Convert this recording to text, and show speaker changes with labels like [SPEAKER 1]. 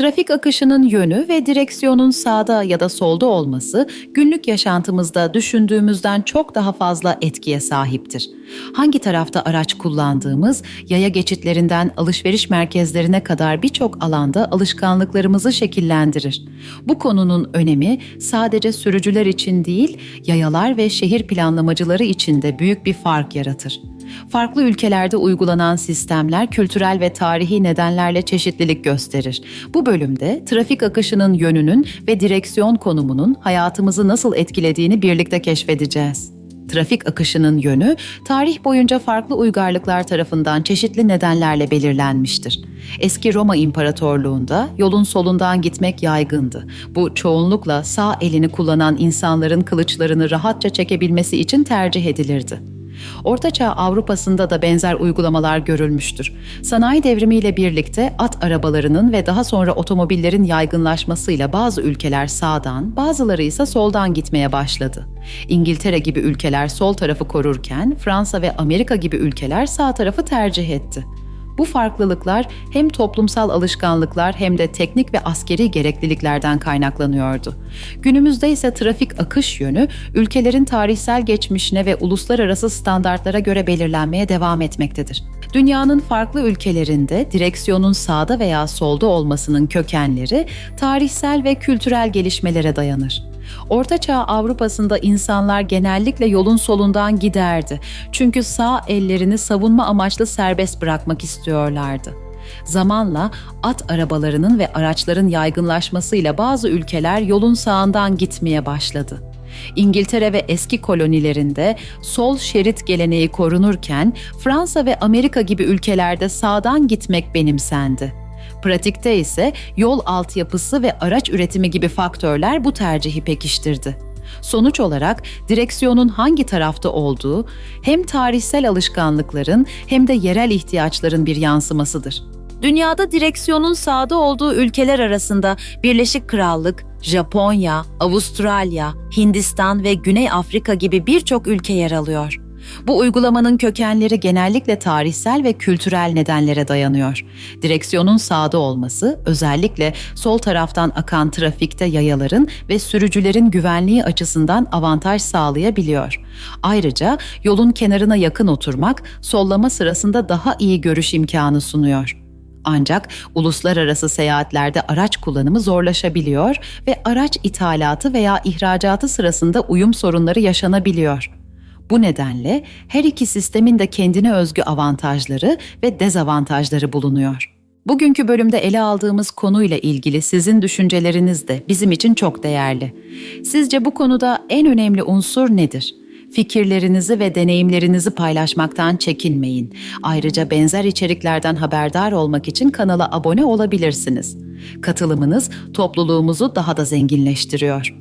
[SPEAKER 1] Trafik akışının yönü ve direksiyonun sağda ya da solda olması günlük yaşantımızda düşündüğümüzden çok daha fazla etkiye sahiptir. Hangi tarafta araç kullandığımız, yaya geçitlerinden alışveriş merkezlerine kadar birçok alanda alışkanlıklarımızı şekillendirir. Bu konunun önemi sadece sürücüler için değil, yayalar ve şehir planlamacıları için de büyük bir fark yaratır. Farklı ülkelerde uygulanan sistemler kültürel ve tarihi nedenlerle çeşitlilik gösterir. Bu bölümde trafik akışının yönünün ve direksiyon konumunun hayatımızı nasıl etkilediğini birlikte keşfedeceğiz. Trafik akışının yönü tarih boyunca farklı uygarlıklar tarafından çeşitli nedenlerle belirlenmiştir. Eski Roma İmparatorluğunda yolun solundan gitmek yaygındı. Bu çoğunlukla sağ elini kullanan insanların kılıçlarını rahatça çekebilmesi için tercih edilirdi. Ortaçağ Avrupa'sında da benzer uygulamalar görülmüştür. Sanayi devrimiyle birlikte at arabalarının ve daha sonra otomobillerin yaygınlaşmasıyla bazı ülkeler sağdan, bazıları ise soldan gitmeye başladı. İngiltere gibi ülkeler sol tarafı korurken Fransa ve Amerika gibi ülkeler sağ tarafı tercih etti. Bu farklılıklar hem toplumsal alışkanlıklar hem de teknik ve askeri gerekliliklerden kaynaklanıyordu. Günümüzde ise trafik akış yönü ülkelerin tarihsel geçmişine ve uluslararası standartlara göre belirlenmeye devam etmektedir. Dünyanın farklı ülkelerinde direksiyonun sağda veya solda olmasının kökenleri tarihsel ve kültürel gelişmelere dayanır. Ortaçağ Avrupa'sında insanlar genellikle yolun solundan giderdi. Çünkü sağ ellerini savunma amaçlı serbest bırakmak istiyorlardı. Zamanla at arabalarının ve araçların yaygınlaşmasıyla bazı ülkeler yolun sağından gitmeye başladı. İngiltere ve eski kolonilerinde sol şerit geleneği korunurken Fransa ve Amerika gibi ülkelerde sağdan gitmek benimsendi. Pratikte ise yol altyapısı ve araç üretimi gibi faktörler bu tercihi pekiştirdi. Sonuç olarak direksiyonun hangi tarafta olduğu hem tarihsel alışkanlıkların hem de yerel ihtiyaçların bir yansımasıdır. Dünyada direksiyonun sağda olduğu ülkeler arasında Birleşik Krallık, Japonya, Avustralya, Hindistan ve Güney Afrika gibi birçok ülke yer alıyor. Bu uygulamanın kökenleri genellikle tarihsel ve kültürel nedenlere dayanıyor. Direksiyonun sağda olması özellikle sol taraftan akan trafikte yayaların ve sürücülerin güvenliği açısından avantaj sağlayabiliyor. Ayrıca yolun kenarına yakın oturmak sollama sırasında daha iyi görüş imkanı sunuyor. Ancak uluslararası seyahatlerde araç kullanımı zorlaşabiliyor ve araç ithalatı veya ihracatı sırasında uyum sorunları yaşanabiliyor. Bu nedenle her iki sistemin de kendine özgü avantajları ve dezavantajları bulunuyor. Bugünkü bölümde ele aldığımız konuyla ilgili sizin düşünceleriniz de bizim için çok değerli. Sizce bu konuda en önemli unsur nedir? Fikirlerinizi ve deneyimlerinizi paylaşmaktan çekinmeyin. Ayrıca benzer içeriklerden haberdar olmak için kanala abone olabilirsiniz. Katılımınız topluluğumuzu daha da zenginleştiriyor.